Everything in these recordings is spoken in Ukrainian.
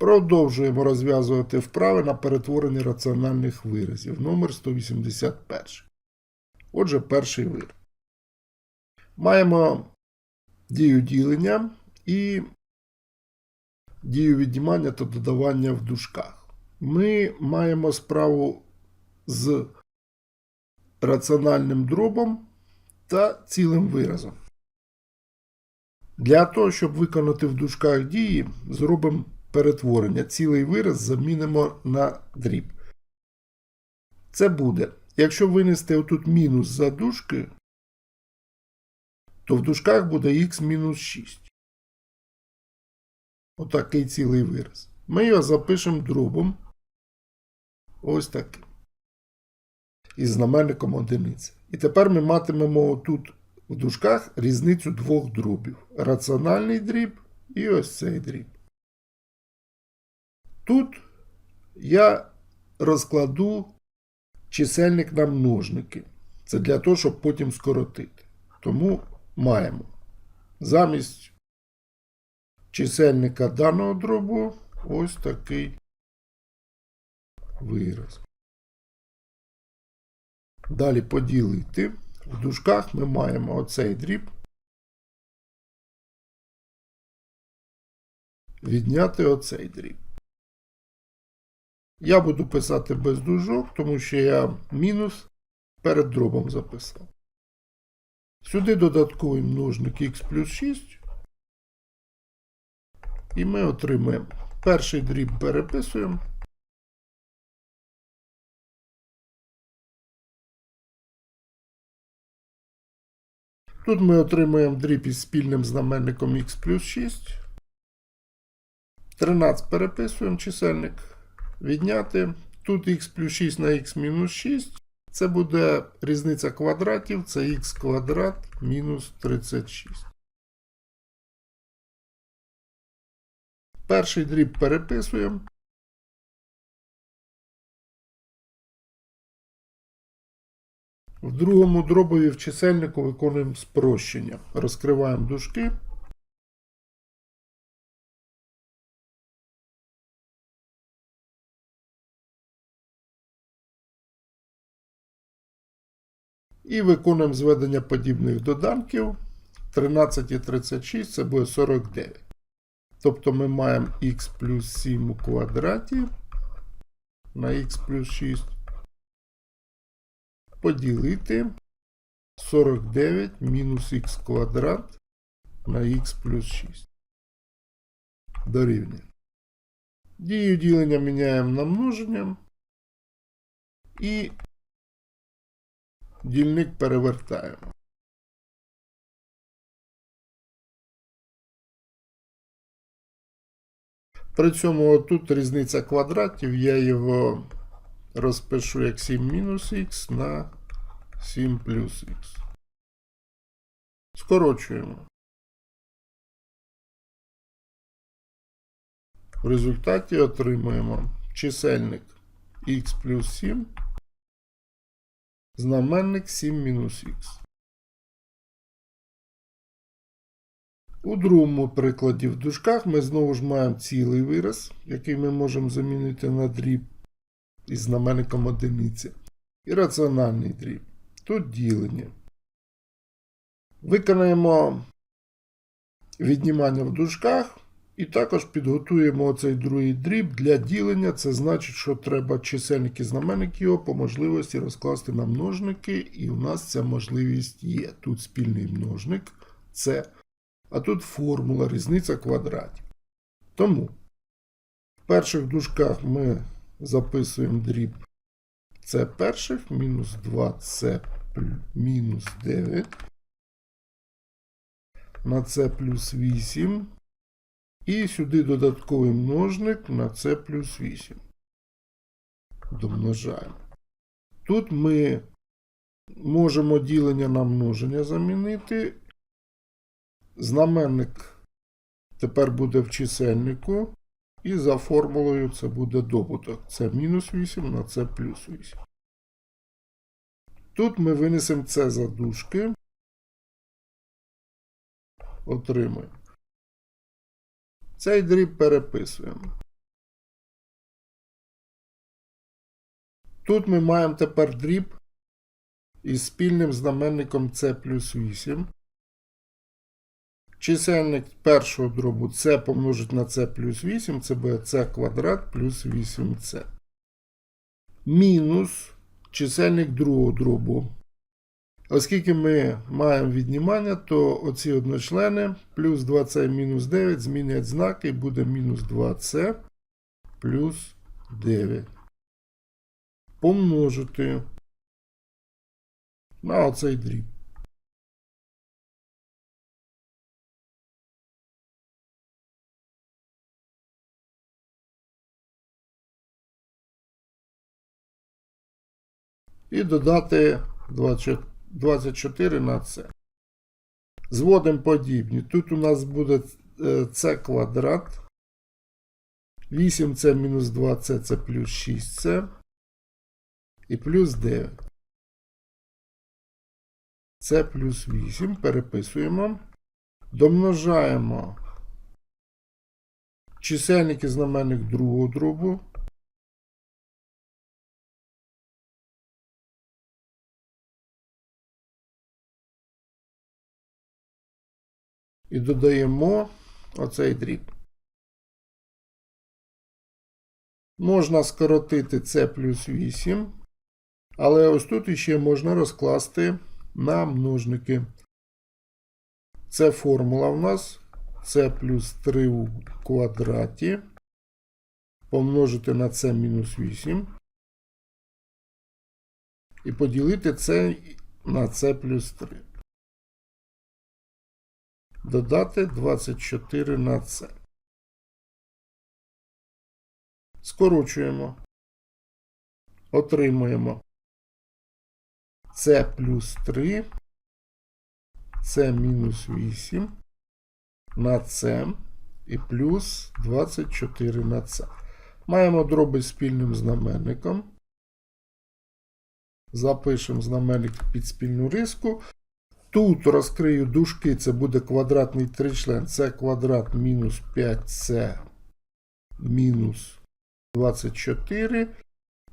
Продовжуємо розв'язувати вправи на перетворення раціональних виразів. Номер 181. Отже, перший вираз. Маємо дію ділення і дію віднімання та додавання в дужках. Ми маємо справу з раціональним дробом та цілим виразом. Для того, щоб виконати в дужках дії, зробимо перетворення. Цілий вираз замінимо на дріб. Це буде, якщо винести отут мінус за дужки, то в дужках буде х мінус 6. Отакий цілий вираз. Ми його запишемо дробом. Ось таким. Із знаменником одиниці. І тепер ми матимемо тут в дужках різницю двох дробів. Раціональний дріб і ось цей дріб. Тут я розкладу чисельник на множники. Це для того, щоб потім скоротити. Тому маємо замість чисельника даного дробу ось такий вираз. Далі поділити. В дужках ми маємо оцей дріб. Відняти оцей дріб. Я буду писати без дужок, тому що я мінус перед дробом записав. Сюди додатковий множник х плюс 6. І ми отримаємо перший дріб переписуємо. Тут ми отримуємо дріб із спільним знаменником х плюс 6. 13 переписуємо чисельник. Відняти. Тут х плюс 6 на х мінус 6. Це буде різниця квадратів, це х квадрат мінус 36. Перший дріб переписуємо. В другому дробові в чисельнику виконуємо спрощення. Розкриваємо дужки. І виконуємо зведення подібних доданків. 13 і 36 це буде 49. Тобто ми маємо х плюс 7 у квадраті на х плюс 6 поділити 49 мінус х квадрат на х плюс 6. Дорівнює. Дію ділення міняємо на множення. І дільник перевертаємо. При цьому тут різниця квадратів, я його розпишу як 7 мінус х на 7 плюс х. Скорочуємо. В результаті отримуємо чисельник х плюс 7, знаменник 7 мінус х. У другому прикладі в дужках ми знову ж маємо цілий вираз, який ми можемо замінити на дріб із знаменником одиниці. І раціональний дріб. Тут ділення. Виконаємо віднімання в дужках. І також підготуємо оцей другий дріб для ділення. Це значить, що треба чисельник і знаменник його по можливості розкласти на множники. І у нас ця можливість є. Тут спільний множник це. А тут формула різниця квадратів. Тому в перших дужках ми записуємо дріб С перших мінус 2С мінус 9 на С плюс 8. І сюди додатковий множник на С плюс 8. Домножаємо. Тут ми можемо ділення на множення замінити. Знаменник тепер буде в чисельнику. І за формулою це буде добуток. Це мінус 8 на це плюс 8. Тут ми винесемо це за дужки. Отримаємо. Цей дріб переписуємо. Тут ми маємо тепер дріб із спільним знаменником c плюс 8. Чисельник першого дробу c помножить на c плюс 8, це буде c квадрат плюс 8c. Мінус чисельник другого дробу Оскільки ми маємо віднімання, то оці одночлени плюс 2c мінус 9 змінять знаки і буде мінус 2c плюс 9. Помножити на оцей дріб. І додати 20 24 на це. Зводимо подібні. Тут у нас буде c квадрат. 8c мінус 2c це плюс 6c. І плюс 9. Це плюс 8. Переписуємо. Домножаємо чисельник і знаменник другого дробу. І додаємо оцей дріб. Можна скоротити c плюс 8, але ось тут іще можна розкласти на множники. Це формула в нас c плюс 3 у квадраті помножити на c мінус 8 і поділити це на c плюс 3 додати 24 на це. Скорочуємо. Отримуємо С плюс 3, С мінус 8 на С і плюс 24 на С. Маємо дроби спільним знаменником. Запишемо знаменник під спільну риску. Тут розкрию дужки, це буде квадратний тричлен. Це квадрат мінус 5c мінус 24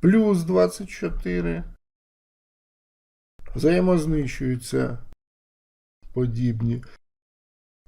плюс 24. Взаємознищуються подібні.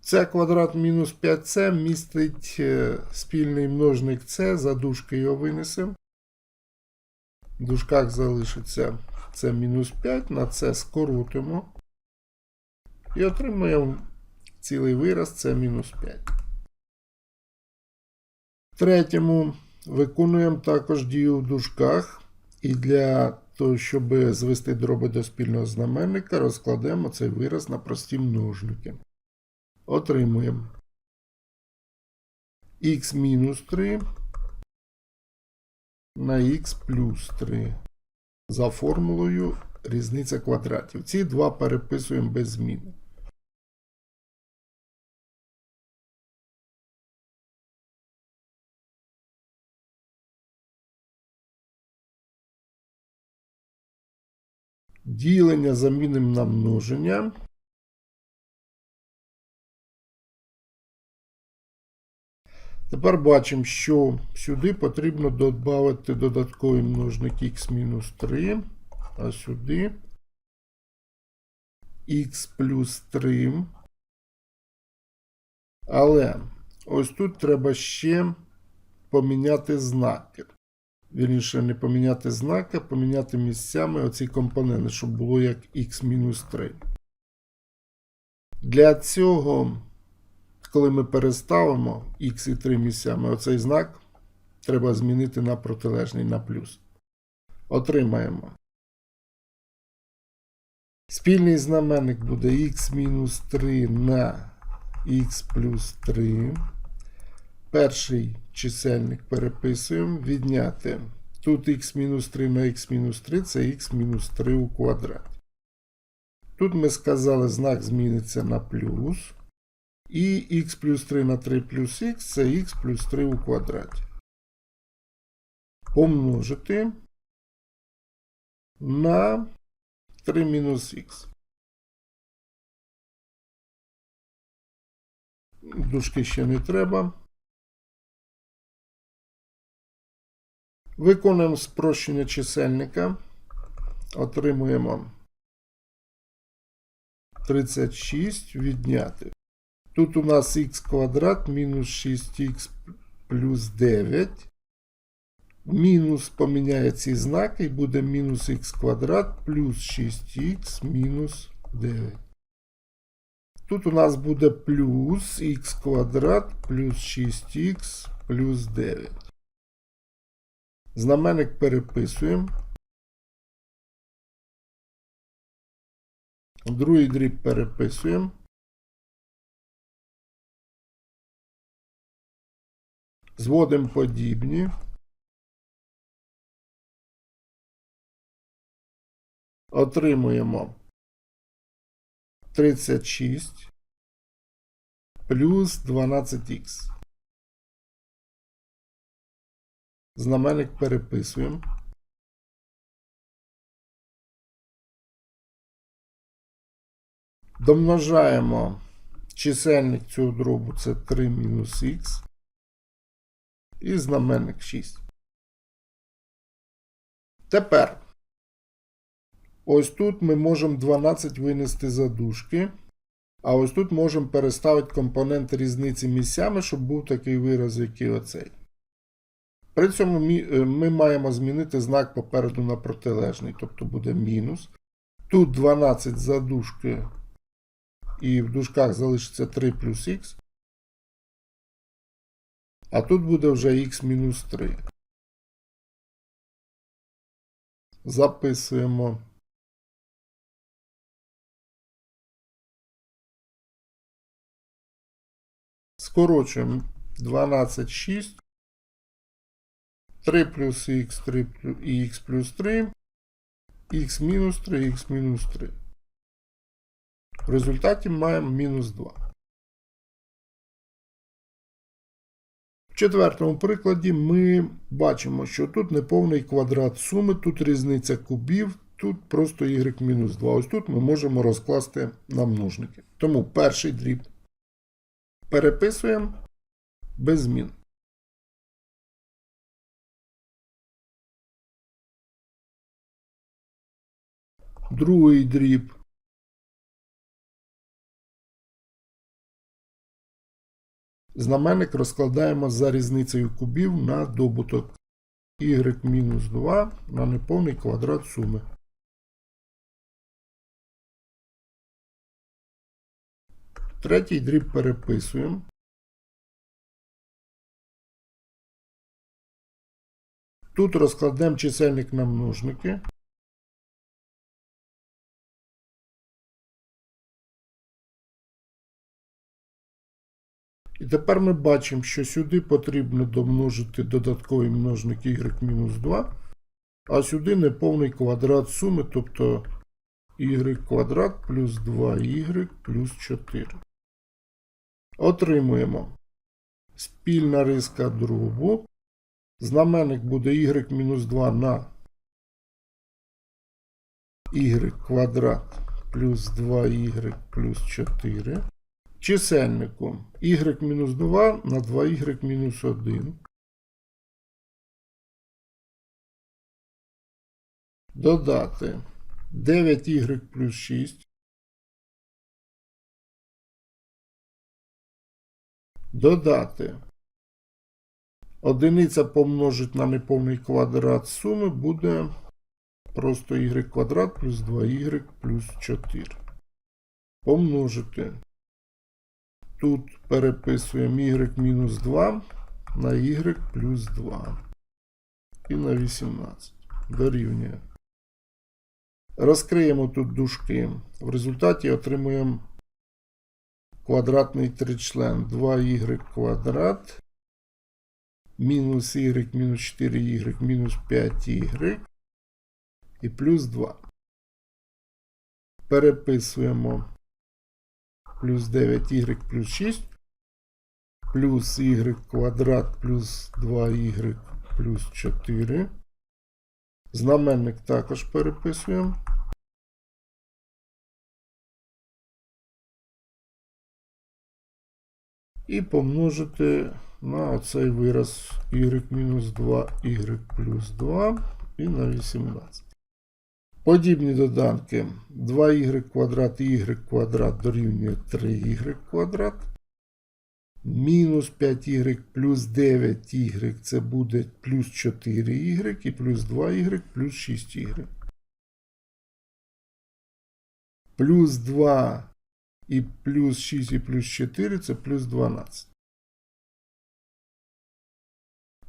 Це квадрат мінус 5c містить е, спільний множник c, за дужки його винесемо. В дужках залишиться це мінус 5, на це скоротимо. І отримуємо цілий вираз це мінус 5. В третьому виконуємо також дію в дужках. І для того, щоб звести дроби до спільного знаменника, розкладемо цей вираз на прості множники. Отримуємо х мінус 3 на х плюс 3. За формулою різниця квадратів. Ці два переписуємо без зміни. Ділення замінимо на множення. Тепер бачимо, що сюди потрібно додати додатковий множник х-3, а сюди х плюс 3. Але ось тут треба ще поміняти знаки. Вірніше, не поміняти знаки, а поміняти місцями оці компоненти, щоб було як х-3. Для цього, коли ми переставимо х і 3 місцями, оцей знак треба змінити на протилежний на плюс. Отримаємо. Спільний знаменник буде х-3 на х плюс 3. Перший чисельник переписуємо, відняти. Тут х-3 на х-3 це х-3 у квадраті. Тут ми сказали, знак зміниться на плюс. І х плюс 3 на 3 плюс х це х плюс 3 у квадраті. Помножити на 3 мінус х. Дужки ще не треба. Виконуємо спрощення чисельника. Отримуємо 36 відняти. Тут у нас х квадрат мінус 6х плюс 9. Мінус поміняє ці знаки і буде мінус х квадрат плюс 6х мінус 9. Тут у нас буде плюс х квадрат плюс 6х плюс 9. Знаменник переписуємо. Другий дріб переписуємо. Зводимо подібні. Отримуємо 36 плюс 12х. Знаменник переписуємо. Домножаємо чисельник цього дробу це 3 мінус х. І знаменник 6. Тепер. Ось тут ми можемо 12 винести за дужки. А ось тут можемо переставити компоненти різниці місцями, щоб був такий вираз, який оцей. При цьому е, ми маємо змінити знак попереду на протилежний, тобто буде мінус. Тут 12 за дужки, і в дужках залишиться 3 плюс х. А тут буде вже х мінус 3. Записуємо. Скорочуємо 12, 6. 3 плюс х, 3 плюс, і х плюс 3. х мінус 3, х мінус 3. В результаті маємо мінус 2. В четвертому прикладі ми бачимо, що тут неповний квадрат суми, тут різниця кубів, тут просто y мінус 2. Ось тут ми можемо розкласти на множники. Тому перший дріб переписуємо без змін. Другий дріб Знаменник розкладаємо за різницею кубів на добуток y мінус 2 на неповний квадрат суми. Третій дріб переписуємо. Тут розкладемо чисельник на множники. І тепер ми бачимо, що сюди потрібно домножити додатковий множник y-2, а сюди неповний квадрат суми, тобто y квадрат плюс 2y плюс 4. Отримуємо спільна риска дробу. Знаменник буде y-2 на y квадрат плюс 2y плюс 4. Чисельнику y-2 на 2y-1. Додати 9y плюс 6. Додати. Одиниця помножить на неповний квадрат суми буде просто y квадрат плюс 2y плюс 4. Помножити. Тут переписуємо y мінус 2 на y плюс 2. І на 18. Дорівнює. Розкриємо тут дужки. В результаті отримуємо квадратний тричлен 2y квадрат мінус y мінус 4y мінус 5y і плюс 2. Переписуємо плюс 9y плюс 6 плюс y квадрат плюс 2y плюс 4. Знаменник також переписуємо. І помножити на оцей вираз y-2y плюс 2 і на 18. Подібні доданки 2y квадрат і y квадрат дорівнює 3y квадрат. Мінус 5y плюс 9y це буде плюс 4y і плюс 2y плюс 6y. Плюс 2 і плюс 6 і плюс 4 це плюс 12.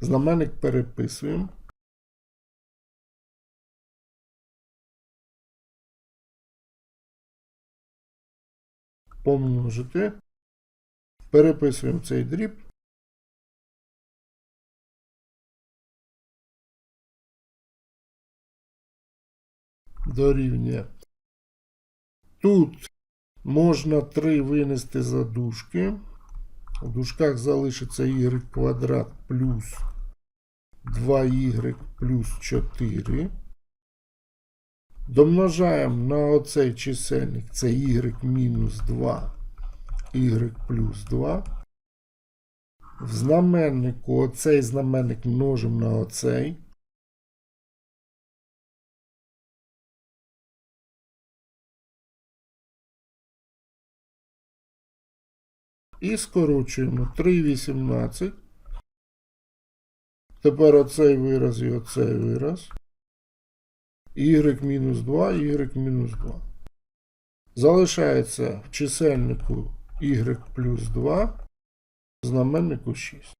Знаменник переписуємо. Помножити. Переписуємо цей дріб. Дорівнює. Тут можна 3 винести за дужки. У дужках залишиться y квадрат плюс 2y плюс 4. Домножаємо на оцей чисельник. Це y мінус 2, y плюс 2. В знаменнику оцей знаменник множимо на оцей. І скорочуємо 3,18. Тепер оцей вираз і оцей вираз. Y мінус 2, y мінус 2. Залишається в чисельнику y плюс 2, знаменнику 6.